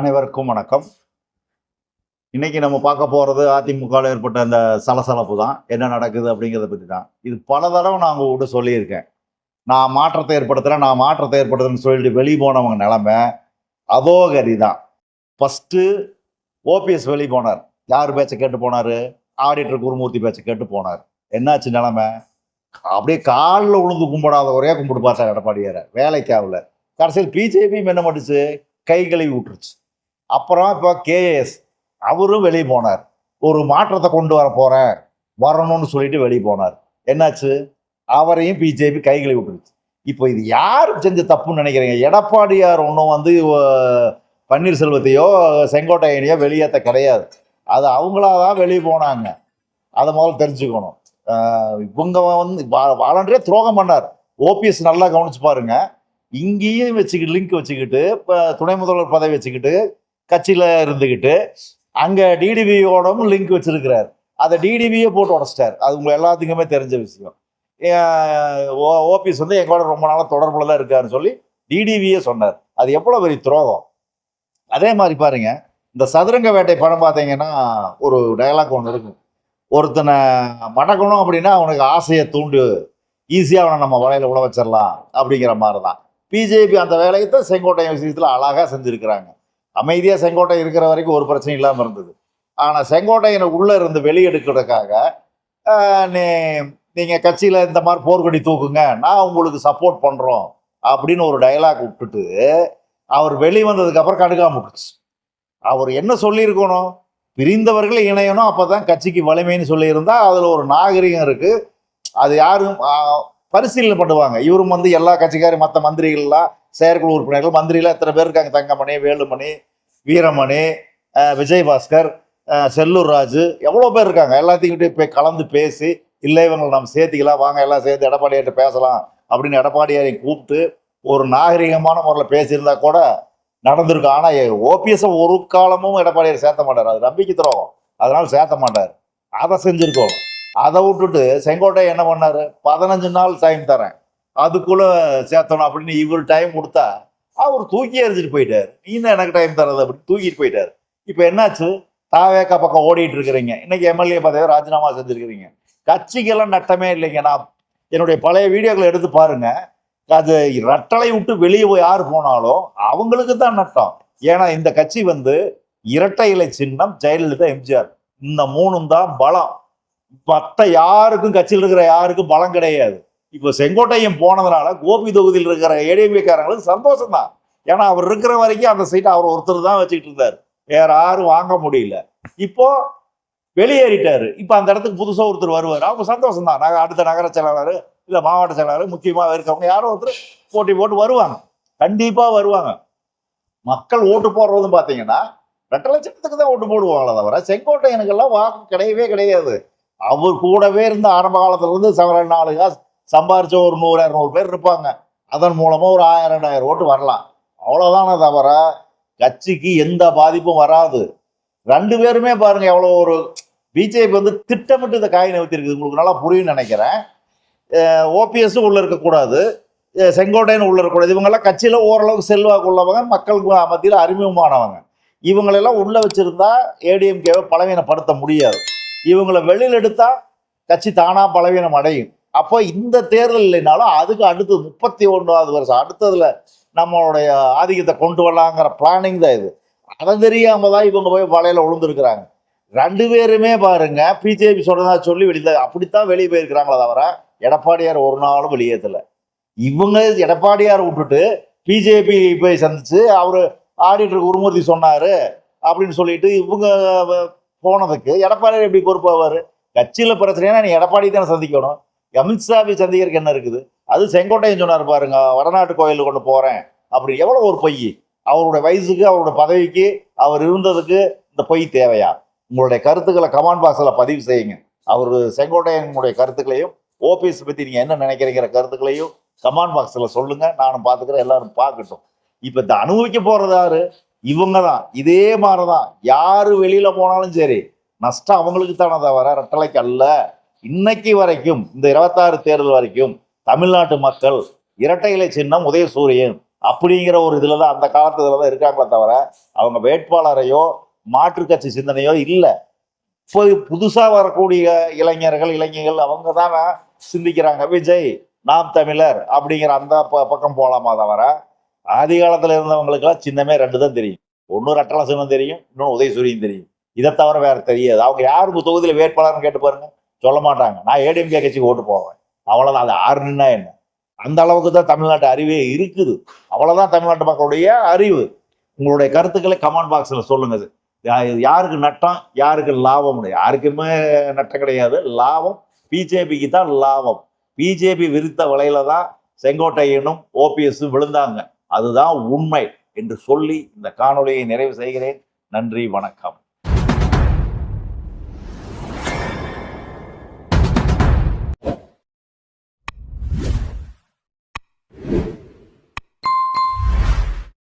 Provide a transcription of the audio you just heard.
அனைவருக்கும் வணக்கம். இன்னைக்கு நம்ம பார்க்க போகிறது அதிமுகவில் ஏற்பட்ட அந்த சலசலப்பு தான். என்ன நடக்குது அப்படிங்கிறத பற்றி தான். இது பல தடவை நான் உங்ககிட்ட சொல்லியிருக்கேன். நான் மாற்றத்தை ஏற்படுத்துகிறேன் நான் மாற்றத்தை ஏற்படுத்துறேன்னு சொல்லிட்டு வெளியே போனவங்க நிலமை அதோகரி தான். ஃபஸ்ட்டு ஓபிஎஸ் வெளியே போனார். யார் பேச்சை கேட்டு போனார்? ஆடிட்டர் குருமூர்த்தி பேச்சை கேட்டு போனார். என்னாச்சு நிலமை? அப்படியே காலில் விழுந்து கும்பிடாத ஒரே கும்பிட்டு பார்த்தார் வேலைக்கு வேலைக்காவில் கடைசியில் பிஜேபியும் என்ன பண்ணுச்சு? கை கழுவி விட்டுருச்சு. அப்புறம் இப்போ கேஎஸ் அவரும் வெளியே போனார். ஒரு மாற்றத்தை கொண்டு வர போகிறேன் வரணும்னு சொல்லிட்டு வெளியே போனார். என்னாச்சு? அவரையும் பிஜேபி கை கழுவி விட்டுருச்சு. இப்போ இது யார் செஞ்ச தப்புன்னு நினைக்கிறீங்க? எடப்பாடியார் ஒன்றும் வந்து பன்னீர்செல்வத்தையோ செங்கோட்டையனையோ வெளியேற்ற கிடையாது. அது அவங்களா தான் வெளியே போனாங்க. அதை முதல்ல தெரிஞ்சுக்கணும். இவங்க வந்து வாலண்டரே துரோகம் பண்ணார். ஓபிஎஸ் நல்லா கவனிச்சு பாருங்க. இங்கேயும் வச்சுக்கிட்டு லிங்க் வச்சுக்கிட்டு இப்போ துணை முதல்வர் பதவி வச்சுக்கிட்டு கட்சியில் இருந்துக்கிட்டு அங்கே டிடிபியோடவும் லிங்க் வச்சிருக்கிறார். அதை டிடிபியே போட்டு உடச்சிட்டார். அது உங்களை எல்லாத்துக்குமே தெரிஞ்ச விஷயம். ஓ ஓபிஎஸ் வந்து எங்களோட ரொம்ப நாளாக தொடர்புல தான் இருக்காருன்னு சொல்லி டிடிவியே சொன்னார். அது எவ்வளோ பெரிய துரோகம்? அதே மாதிரி பாருங்க இந்த சதுரங்க வேட்டை படம் பார்த்தீங்கன்னா ஒரு டயலாக் ஒன்று இருக்கும். ஒருத்தனை மடக்கணும் அப்படின்னா அவனுக்கு ஆசையை தூண்டு ஈஸியாக அவனை நம்ம வலையில் உழ வச்சிடலாம் அப்படிங்கிற மாதிரி தான் பிஜேபி அந்த வேலையை தான் செங்கோட்டையன் விஷயத்தில் அழகாக செஞ்சுருக்கிறாங்க. அமைதியாக செங்கோட்டை இருக்கிற வரைக்கும் ஒரு பிரச்சனை இல்லாமல் இருந்தது. ஆனால் செங்கோட்டையனை உள்ளே இருந்து வெளியெடுக்கிறதுக்காக நீ நீங்கள் கட்சியில் இந்த மாதிரி போர்க்கொடி தூக்குங்க நான் உங்களுக்கு சப்போர்ட் பண்ணுறோம் அப்படின்னு ஒரு டயலாக் விட்டுட்டு அவர் வெளி வந்ததுக்கப்புறம் விட்டுச்சு அவர் என்ன சொல்லியிருக்கணும்? பிரிந்தவர்கள் இணையணும் அப்போ தான் கட்சிக்கு வலிமைன்னு சொல்லியிருந்தா அதில் ஒரு நாகரிகம் இருக்குது அது யாரும் பரிசீலனை பண்ணுவாங்க. இவரும் வந்து எல்லா கட்சிக்காரும் மற்ற மந்திரிகள்லாம் செயற்குழு உறுப்பினர்கள் மந்திரிலாம் எத்தனை பேர் இருக்காங்க? தங்கமணி வேலுமணி வீரமணி ஆஹ், விஜயபாஸ்கர் செல்லூர் ராஜு எவ்வளோ பேர் இருக்காங்க? எல்லாத்தையும் போய் கலந்து பேசி இல்லை இவங்களை நம்ம சேர்த்திக்கலாம். வாங்க எல்லாம் சேர்த்து எடப்பாடியார்ட்ட பேசலாம். அப்படின்னு எடப்பாடியாரை கூப்பிட்டு ஒரு நாகரிகமான முறையில் பேசியிருந்தா கூட நடந்திருக்கும் ஆனால் ஓபிஎஸ் ஒரு காலமும் எடப்பாடியார் சேர்த்த மாட்டார். அது நம்பிக்கை துரோகம். அதனால் சேர்த்த மாட்டார். அதை செஞ்சுருக்கோம். அதை விட்டுட்டு செங்கோட்டை என்ன பண்ணாரு? பதினஞ்சு நாள் டைம் தரேன். அதுக்குள்ள சேர்த்தணும் அப்படின்னு இவர் டைம் கொடுத்தா அவர் தூக்கி எறிஞ்சிட்டு போயிட்டார். நீ தான் எனக்கு டைம் தரது அப்படின்னு தூக்கிட்டு போயிட்டார். இப்போ என்னாச்சு? தாவேக்கா பக்கம் ஓடிட்டு இருக்கிறீங்க. இன்னைக்கு எம்எல்ஏ பதவியை ராஜினாமா செஞ்சுருக்கிறீங்க. கட்சிக்கெல்லாம் நட்டமே இல்லைங்க. நான் என்னுடைய பழைய வீடியோக்களை எடுத்து பாருங்க. அது ரட்டளை விட்டு வெளியே போய் யார் போனாலும் அவங்களுக்கு தான் நட்டம். ஏன்னா இந்த கட்சி வந்து இரட்டை இலை சின்னம் ஜெயலலிதா எம்ஜிஆர். இந்த மூணும் தான் பலம். மற்ற யாருக்கும் கட்சியில் இருக்கிற யாருக்கும் பலம் கிடையாது. இப்போ செங்கோட்டையன் போனதுனால கோபி தொகுதியில் இருக்கிற ஏடிஎம்கேக்காரங்களுக்கு சந்தோஷம் தான் ஏன்னா அவர் இருக்கிற வரைக்கும் அந்த சீட்டை அவர் ஒருத்தர் தான் வச்சுக்கிட்டு இருந்தார். வேற யாரும் வாங்க முடியல. இப்போ வெளியேறிட்டாரு. இப்போ அந்த இடத்துக்கு புதுசாக ஒருத்தர் வருவார். அவங்க சந்தோஷம் தான் நாங்கள் அடுத்த நகர செயலாளர் இல்லை மாவட்ட செயலாளர் முக்கியமாக இருக்கவங்க யாரும் ஒருத்தர் போட்டி போட்டு வருவாங்க. கண்டிப்பாக வருவாங்க. மக்கள் ஓட்டு போடுறதும் பார்த்தீங்கன்னா ரெண்டு லட்சத்துக்கு தான் ஓட்டு போடுவாங்களே தவிர செங்கோட்டையனுக்கெல்லாம் வாக்கு கிடையவே கிடையாது. அவர் கூடவே இருந்த ஆரம்ப காலத்துலேருந்து சவர நாலு சம்பாரிச்ச ஒரு நூறு இரநூறு பேர் இருப்பாங்க. அதன் மூலமாக ஒரு ஆயிரம் ரெண்டாயிரம் ஓட்டு வரலாம். அவ்வளவுதானே தவிர கட்சிக்கு எந்த பாதிப்பும் வராது. ரெண்டு பேருமே பாருங்க எவ்வளோ ஒரு பிஜேபி வந்து திட்டமிட்டு இந்த காய் நகர்த்திருக்குது. உங்களுக்கு நல்லா புரியும்னு நினைக்கிறேன். ஓபிஎஸ்ஸும் உள்ளே இருக்கக்கூடாது. செங்கோட்டையன் உள்ள இருக்கக்கூடாது. இவங்கெல்லாம் கட்சியில் ஓரளவுக்கு செல்வாக்கு உள்ளவங்க மக்களுக்கு மத்தியில் அறிமுகமானவங்க. இவங்களெல்லாம் உள்ளே வச்சுருந்தா ஏடிஎம்கேவை பலவீனப்படுத்த முடியாது. இவங்களை வெளியில் எடுத்தா கட்சி தானா பலவீனம் அடையும். அப்போ இந்த தேர்தல் இல்லைனாலும் அதுக்கு அடுத்து முப்பத்தி ஒன்றாவது வருஷம் அடுத்ததுல நம்மளுடைய ஆதிக்கத்தை கொண்டு வரலாங்கிற பிளானிங் தான் இது. அதை தெரியாம தான் இவங்க போய் வலையில விழுந்துருக்குறாங்க. ரெண்டு பேருமே பாருங்க பிஜேபி சொல்றதா சொல்லி வெளியில அப்படித்தான் வெளியே போயிருக்கிறாங்களே தவிர எடப்பாடியார் ஒரு நாளும் வெளியேற்றல இவங்க எடப்பாடியார் விட்டுட்டு பிஜேபி போய் சந்திச்சு அவர் ஆடிட்டர் குருமூர்த்தி சொன்னாரு அப்படின்னு சொல்லிட்டு இவங்க போனதுக்கு எடப்பாடி எப்படி பொறுப்பாவார்? கட்சியில் பிரச்சனைனா நீ எடப்பாடி தானே சந்திக்கணும். அமித்ஷாவை சந்திக்கிறதுக்கு என்ன இருக்குது? அது செங்கோட்டையன் சொன்னார் பாருங்க வடநாட்டு கோயிலுக்கு கொண்டு போகிறேன் அப்படி எவ்வளோ ஒரு பொய்? அவருடைய வயசுக்கு அவருடைய பதவிக்கு அவர் இருந்ததுக்கு இந்த பொய் தேவையா? உங்களுடைய கருத்துக்களை கமாண்ட் பாக்ஸில் பதிவு செய்யுங்க. அவர் செங்கோட்டையனுடைய கருத்துக்களையும் ஓபிஎஸ் பற்றி நீங்கள் என்ன நினைக்கிறீங்கிற கருத்துக்களையும் கமாண்ட் பாக்ஸில் சொல்லுங்கள் நானும் பார்த்துக்கிறேன் எல்லாரும் பார்க்கட்டும். இப்போ இந்த அனுபவிக்க போகிறதாரு யாரு? இவங்க தான் இதே மாதிரி தான் யார் வெளியில் போனாலும் சரி நஷ்டம் அவங்களுக்கு தானே தவிர ரெட்டலைக்கு அல்ல. இன்னைக்கு வரைக்கும் இந்த இருபத்தாறு தேர்தல் வரைக்கும் தமிழ்நாட்டு மக்கள் இரட்டை இலை சின்னம் உதயசூரியன் அப்படிங்கிற ஒரு இதில் தான் அந்த காலத்து இதில் தான் இருக்காங்களே தவிர அவங்க வேட்பாளரையோ மாற்று கட்சி சிந்தனையோ இல்லை. இப்போ புதுசாக வரக்கூடிய இளைஞர்கள் இளைஞர்கள் அவங்க தான் சிந்திக்கிறாங்க. விஜய் நாம் தமிழர் அப்படிங்கிற அந்த ப- பக்கம் போகலாமா தவிர ஆதி காலத்தில் இருந்தவங்களுக்கெல்லாம் சின்னமே ரெண்டு தான் தெரியும். ஒன்று ரட்டல சின்னம் தெரியும் இன்னொன்று உதயசூரியன் தெரியும். இதை தவிர வேற தெரியாது. அவங்க யாருக்கு தொகுதியில் வேட்பாளர்னு கேட்டு பாருங்க. சொல்ல மாட்டாங்க. நான் ஏடிஎம்கே கட்சிக்கு ஓட்டு போவேன். அவ்வளோதான் அது ஆறுனா என்ன? அந்த அளவுக்கு தான் தமிழ்நாட்டு அறிவே இருக்குது. அவ்வளோதான் தமிழ்நாட்டு மக்களுடைய அறிவு. உங்களுடைய கருத்துக்களை கமெண்ட் பாக்ஸில் சொல்லுங்க. யாருக்கு நட்டம் யாருக்கு லாபம்? யாருக்குமே நட்டம் கிடையாது. லாபம் பிஜேபிக்கு தான் லாபம். பிஜேபி விரித்த வலையில தான் செங்கோட்டையனும் ஓபிஎஸும் விழுந்தாங்க. அதுதான் உண்மை என்று சொல்லி இந்த காணொலியை நிறைவு செய்கிறேன். நன்றி வணக்கம்.